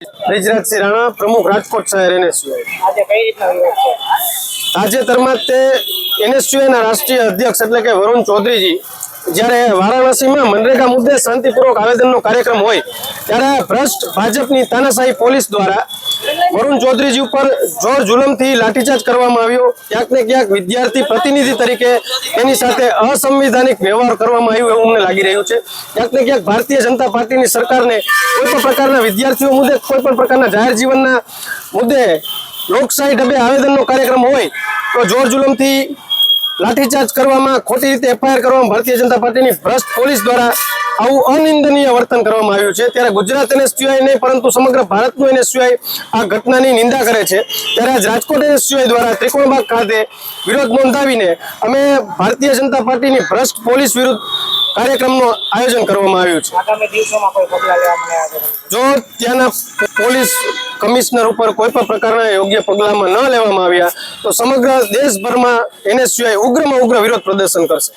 બ્રિજરાજસિંહ રાણા પ્રમુખ રાજકોટ શહેર એનએસયુઆઈ. તાજેતરમાં તે એનએસયુઆઈના રાષ્ટ્રીય અધ્યક્ષ એટલે કે વરુણ ચૌધરીજી જ્યારે વારાણસીમાં મનરેગા મુદ્દે શાંતિપૂર્વક આવેદનનો કાર્યક્રમ હોય ત્યારે ભ્રષ્ટ ભાજપની તાનાશાહી પોલીસ દ્વારા વરુણ ચૌધરીજી ઉપર જોર જુલમથી લાઠીચાર્જ કરવામાં આવ્યો. ક્યાંક ને ક્યાંક વિદ્યાર્થી પ્રતિનિધિ તરીકે એની સાથે અસંવિધાનિક વ્યવહાર કરવામાં આવ્યો એવું અમને લાગી રહ્યું છે. ક્યાંક ને ક્યાંક ભારતીય જનતા પાર્ટીની સરકારને કોઈ પણ પ્રકારના વિદ્યાર્થીઓ મુદ્દે કોઈ પણ પ્રકારના જાહેર જીવનના મુદ્દે લોકશાહી ઢબે આવેદનનો કાર્યક્રમ હોય, તો જોર જુલમથી લાઠીચાર્જ કરવામાં, ખોટી રીતે એફઆઈઆર કરવામાં ભારતીય જનતા પાર્ટીની ભ્રષ્ટ પોલીસ દ્વારા આવું અનિંદનીય વર્તન કરવામાં આવ્યું છે. ત્યારે ગુજરાત એનએસયુઆઈ નહીં, પરંતુ સમગ્ર ભારતનું એનએસયુઆઈ આ ઘટનાની નિંદા કરે છે. ત્યારે આજ રાજકોટ એનએસયુઆઈ દ્વારા ત્રિકોણબાગ ખાતે વિરોધ નોંધાવીને અમે ભારતીય જનતા પાર્ટીની ભ્રષ્ટ પોલીસ વિરુદ્ધ કાર્યક્રમનું આયોજન કરવામાં આવ્યું છે. આગામી દિવસોમાં કોઈ પગલાં લેવામાં આવ્યા જો ત્યાંના પોલીસ કમિશનર ઉપર કોઈ પણ પ્રકારના યોગ્ય પગલામાં ન લેવામાં આવ્યા તો સમગ્ર દેશભરમાં એનએસયુઆઈ ઉગ્રમાં ઉગ્ર વિરોધ પ્રદર્શન કરશે.